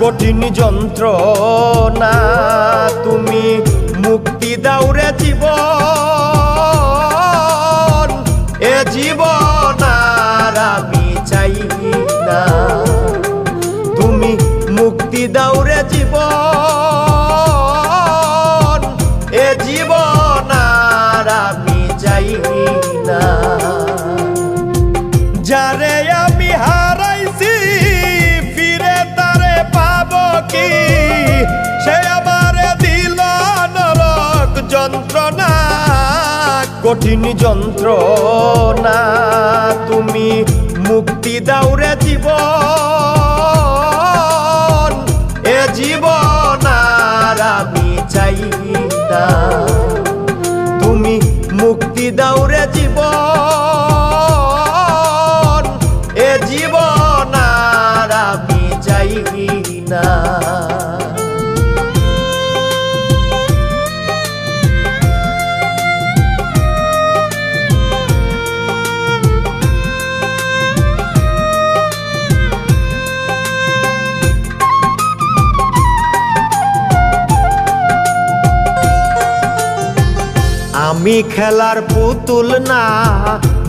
কঠিন যন্ত্রণা, তুমি মুক্তি দাউরে জীবন। এ জীবন আমি চাই না। তুমি মুক্তি দাউরে জীবন। এ জীবন আর আমি চাই না। কি সে আমারে দিল নরক যন্ত্রণা, কঠিন যন্ত্রণা। তুমি মুক্তি দাউরে জীবন, এ জীবন আর আমি চাই না। আমি খেলার পুতুল না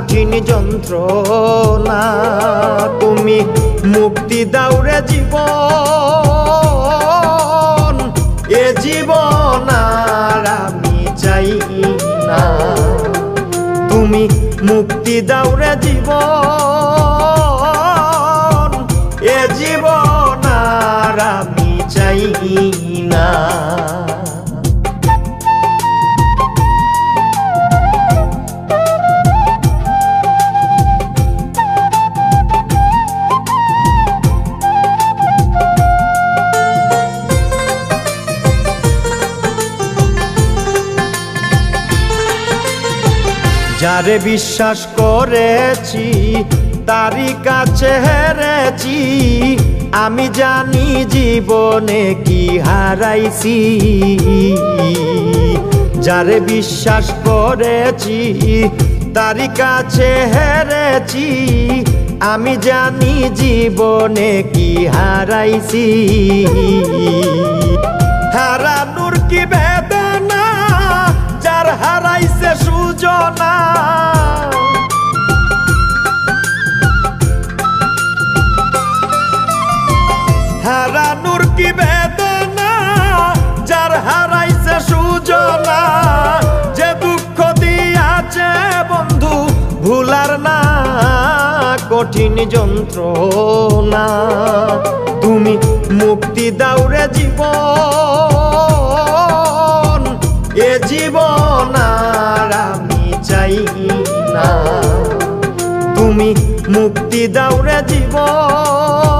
কঠিন যন্ত্রণা, তুমি মুক্তি দাউরে জীবন। এ জীবন আর আমি চাই না। তুমি মুক্তি দাউরে জীবন। এ জীবন আর আমি চাই না। যারে বিশ্বাস করেছি, তারই কাছে হেরেছি। আমি জানি জীবনে কি হারাইছি। যারে বিশ্বাস করেছি, তারই কাছে হেরেছি। আমি জানি জীবনে কি হারাইছি। হারানুর কি বেদনা কঠিন যন্ত্রণা। তুমি মুক্তি দাউরে জীবন, এ জীবন আর আমি চাই না। তুমি মুক্তি দাউরে জীবন।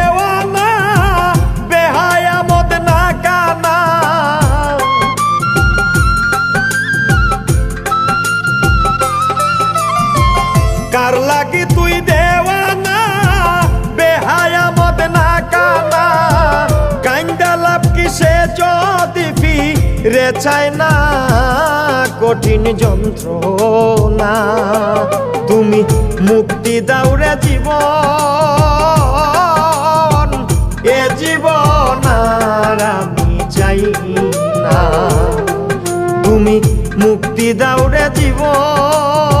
তুই দেওয়ানা, বেহায়া মদ না কানা। কাইন্দা লাভ কিসে যদি ফি রে চায় না? কঠিন যন্ত্রণা, তুমি মুক্তি দাও রে জীবন। এ জীবন আমি চাই না। তুমি মুক্তি দাও রে জীবন।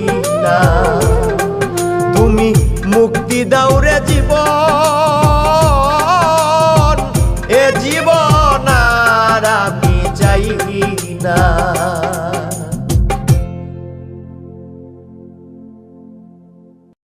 জীবন।